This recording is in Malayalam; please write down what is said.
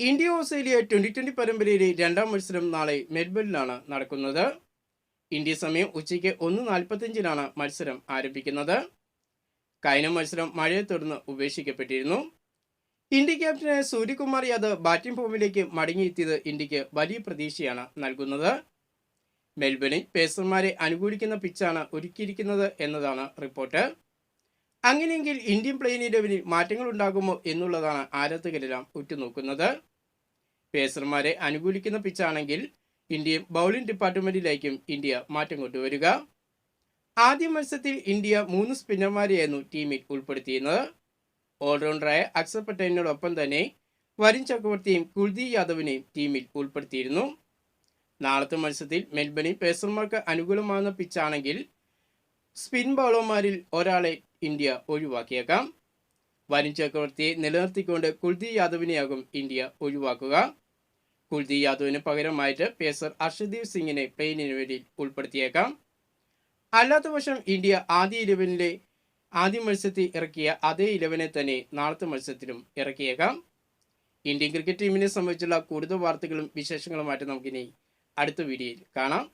ഇന്ത്യ ഓസ്ട്രേലിയ ട്വന്റി ട്വന്റി പരമ്പരയിലെ രണ്ടാം മത്സരം നാളെ മെൽബണിലാണ് നടക്കുന്നത്. ഇന്ത്യ സമയം ഉച്ചയ്ക്ക് ഒന്ന് നാൽപ്പത്തഞ്ചിനാണ് മത്സരം ആരംഭിക്കുന്നത്. കഴിഞ്ഞ മത്സരം മഴയെ തുടർന്ന് ഉപേക്ഷിക്കപ്പെട്ടിരുന്നു. ഇന്ത്യ ക്യാപ്റ്റനായ സൂര്യകുമാർ യാദവ് ബാറ്റിംഗ് ഫോമിലേക്ക് മടങ്ങിയെത്തിയത് ഇന്ത്യയ്ക്ക് വലിയ പ്രതീക്ഷയാണ് നൽകുന്നത്. മെൽബണിൽ പേസർമാരെ അനുകൂലിക്കുന്ന പിച്ചാണ് ഒരുക്കിയിരിക്കുന്നത് എന്നതാണ് റിപ്പോർട്ട്. അങ്ങനെയെങ്കിൽ ഇന്ത്യൻ ഇലവനിൽ മാറ്റങ്ങൾ ഉണ്ടാകുമോ എന്നുള്ളതാണ് ആരാധകരെല്ലാം ഉറ്റുനോക്കുന്നത്. പേസർമാരെ അനുകൂലിക്കുന്ന പിച്ചാണെങ്കിൽ ഇന്ത്യൻ ബൗളിംഗ് ഡിപ്പാർട്ട്മെന്റിലേക്കും ഇന്ത്യ മാറ്റം കൊണ്ടുവരിക. ആദ്യ മത്സരത്തിൽ ഇന്ത്യ മൂന്ന് സ്പിന്നർമാരെയായിരുന്നു ടീമിൽ ഉൾപ്പെടുത്തിയിരുന്നത്. ഓൾറൗണ്ടറായ അക്സർ പട്ടേലിനോടൊപ്പം തന്നെ വരുൺ ചക്രവർത്തിയും കുൽദീപ് യാദവിനെയും ടീമിൽ ഉൾപ്പെടുത്തിയിരുന്നു. നാളത്തെ മത്സരത്തിൽ മെൽബണിൽ പേസർമാർക്ക് അനുകൂലമാകുന്ന പിച്ചാണെങ്കിൽ സ്പിൻ ബൗളർമാരിൽ ഒരാളെ ഇന്ത്യ ഒഴിവാക്കിയേക്കാം. വരും ചക്രവർത്തിയെ നിലനിർത്തിക്കൊണ്ട് കുൽദീപ് യാദവിനെയാകും ഇന്ത്യ ഒഴിവാക്കുക. കുൽദീപ് യാദവിന് പകരമായിട്ട് പേസർ അർഷദീപ് സിംഗിനെ പ്ലെയിൻ ഇലവനിൽ ഉൾപ്പെടുത്തിയേക്കാം. അല്ലാത്ത പക്ഷം ഇന്ത്യ ആദ്യ ഇലവനിലെ ആദ്യ മത്സരത്തിൽ ഇറക്കിയ അതേ ഇലവനെ തന്നെ നാളത്തെ മത്സരത്തിലും ഇറക്കിയേക്കാം. ഇന്ത്യൻ ക്രിക്കറ്റ് ടീമിനെ സംബന്ധിച്ചുള്ള കൂടുതൽ വാർത്തകളും വിശേഷങ്ങളുമായിട്ട് നമുക്കിനി അടുത്ത വീഡിയോയിൽ കാണാം.